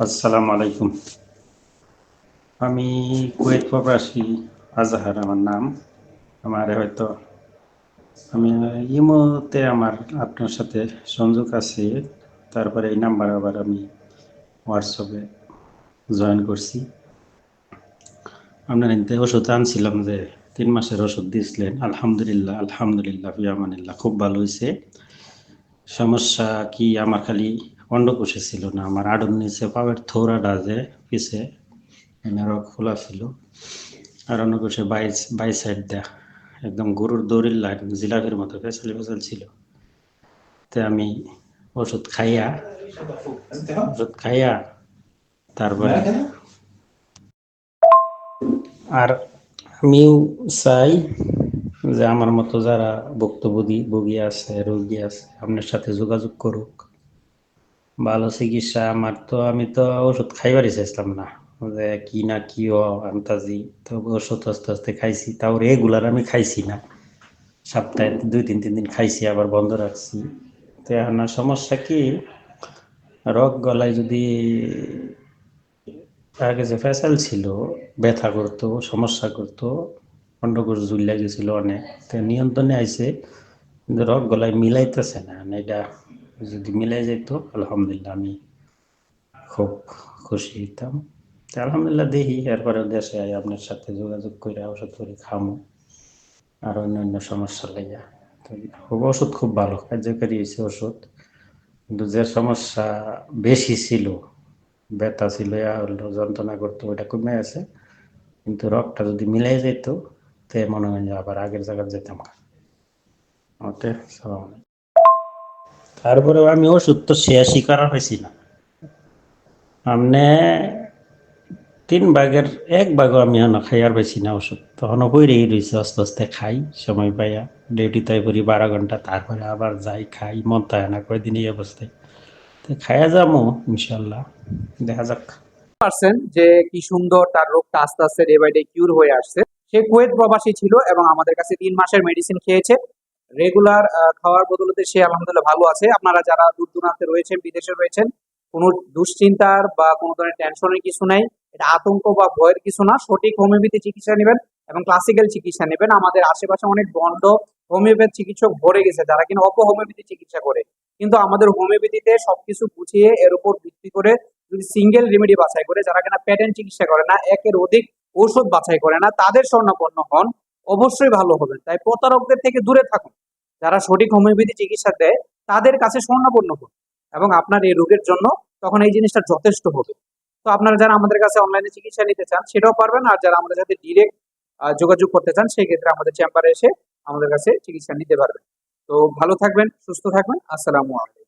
আসসালামু আলাইকুম। আমি কুয়েত প্রবাসী আজহার, আমার নাম। আমার হয়তো, আমি ইমোতে আমার আপনার সাথে সংযোগ আছে, তারপরে এই নাম্বার আবার আমি হোয়াটসঅ্যাপে জয়েন করছি। আপনার এতে ওষুধ আনছিলাম যে তিন মাসের ওষুধ দিয়েছিলেন আলহামদুলিল্লাহ আলহামদুলিল্লাহ ফিয়ামানিল্লাহ খুব ভালো হয়েছে সমস্যা কি, আমার খালি অন্ডকোষে ছিল না, আমার আডুর নিচে পাওয়ার থোড়াটা যে পিছে রক খোলা ছিল। আর অন্ডকোষে বাই বাই সাইড দেয়া একদম গরুর দৌড়ির লাইন, জিলাপের মতো ফেসালি ফেসাল ছিল। তে আমি ওষুধ খাইয়া ওষুধ খাইয়া তারপরে আর আমিও চাই যে আমার মতো যারা ভুক্তভোগী, ভোগী আছে, রোগী আছে, আপনার সাথে যোগাযোগ করুক। ভালো চিকিৎসা আমার তো আমি তো ওষুধ খাইবারই চাইছিলাম না যে কি না কি আন্তাজি তো ওষুধ আস্তে আস্তে খাইছি, তাও রেগুলার আমি খাইছি না। সপ্তাহে দুই তিন তিন দিন খাইছি, আবার বন্ধ রাখছি। তো এখন সমস্যা কি? রোগ গলায় যদি আগে যে ফেসাল ছিল, ব্যথা করতো, সমস্যা করতো অন্ডকোষ জুলিয়া গেছিল অনেক, তো নিয়ন্ত্রণে আইছে, কিন্তু রোগ গলায় মিলাইতেছে না এটা যদি মিলাই যেত, আলহামদুলিল্লাহ আমি খুব খুশি হইতাম। আলহামদুলিল্লাহ দেখি, এরপরে দেশে আপনার সাথে যোগাযোগ করে ওষুধ করে খামো আর অন্যান্য সমস্যা লাইয়া তো খুব ওষুধ খুব ভালো, কার্যকারী হয়েছে ওষুধ কিন্তু যে সমস্যা বেশি ছিল, ব্যথা ছিল যন্ত্রণা করতো, ওইটা কমে আছে কিন্তু রক্তটা যদি মিলাই যেত, তে মনে হয় আবার আগের জায়গায় যেতাম। ওকে সালাম। তারপরেও আমি ওষুধ তো শেষই করা হয়েছি না। আমনে তিন ভাগের এক ভাগও আমি এখনও খাইয়ার পাইছি না ওষুধ। তখনও বইরেই রয়েছে আস্তে আস্তে খাই, সময় পাইয়া ডিউটি তাই করি বারো ঘণ্টা, তারপরে আবার যাই, খাই, মন তাই না কয়দিন এই অবস্থায়। তো খাইয়া যাব ইনশাল্লাহ দেখা যাক। পারছেন যে কি সুন্দর তার রোগটা আস্তে আস্তে ডে বাই ডে কিউর হয়ে আসছে। সে কুয়েত প্রবাসী ছিল এবং আমাদের কাছে তিন মাসের মেডিসিন খেয়েছে। রেগুলার খাওয়ার বদলতে সে আলহামদুলিল্লাহ ভালো আছে। আপনারা যারা দূর দূরান্তে রয়েছেন, বিদেশে রয়েছেন, কোনো দুশ্চিন্তার বা কোনো ধরনের টেনশনের কিছু নাই। এটা আতঙ্ক বা ভয়ের কিছু না। সঠিক হোমিওপ্যাথি চিকিৎসা নেবেন এবং ক্লাসিক্যাল চিকিৎসা নেবেন। আমাদের আশেপাশে অনেক বন্ড হোমিওপ্যাথি চিকিৎসক ভরে গেছে, যারা কিনা অপ হোমিওপ্যাথি চিকিৎসা করে। কিন্তু আমাদের হোমিওপ্যাথিতে সবকিছু বুঝিয়ে এর উপর ভিত্তি করে যদি সিঙ্গেল রেমেডি বাছাই করে, যারা কিনা প্যাটার্ন চিকিৎসা করে না, একের অধিক ঔষধ বাছাই করে না, তাদের স্বর্ণপন্ন হন। অবশ্যই ভালো হবে। তাই প্রতারকদের থেকে দূরে থাকুন। যারা সঠিক হোমিওপ্যাথি চিকিৎসা দেয়, তাদের কাছে স্বর্ণপূর্ণ হন এবং আপনার এই রোগের জন্য তখন এই জিনিসটা যথেষ্ট হবে। তো আপনারা যারা আমাদের কাছে অনলাইনে চিকিৎসা নিতে চান, সেটাও পারবেন। আর যারা আমাদের সাথে ডিরেক্ট যোগাযোগ করতে চান সেই ক্ষেত্রে আমাদের চেম্বারে এসে আমাদের কাছে চিকিৎসা নিতে পারবেন। তো ভালো থাকবেন, সুস্থ থাকবেন। আসসালামু আলাইকুম।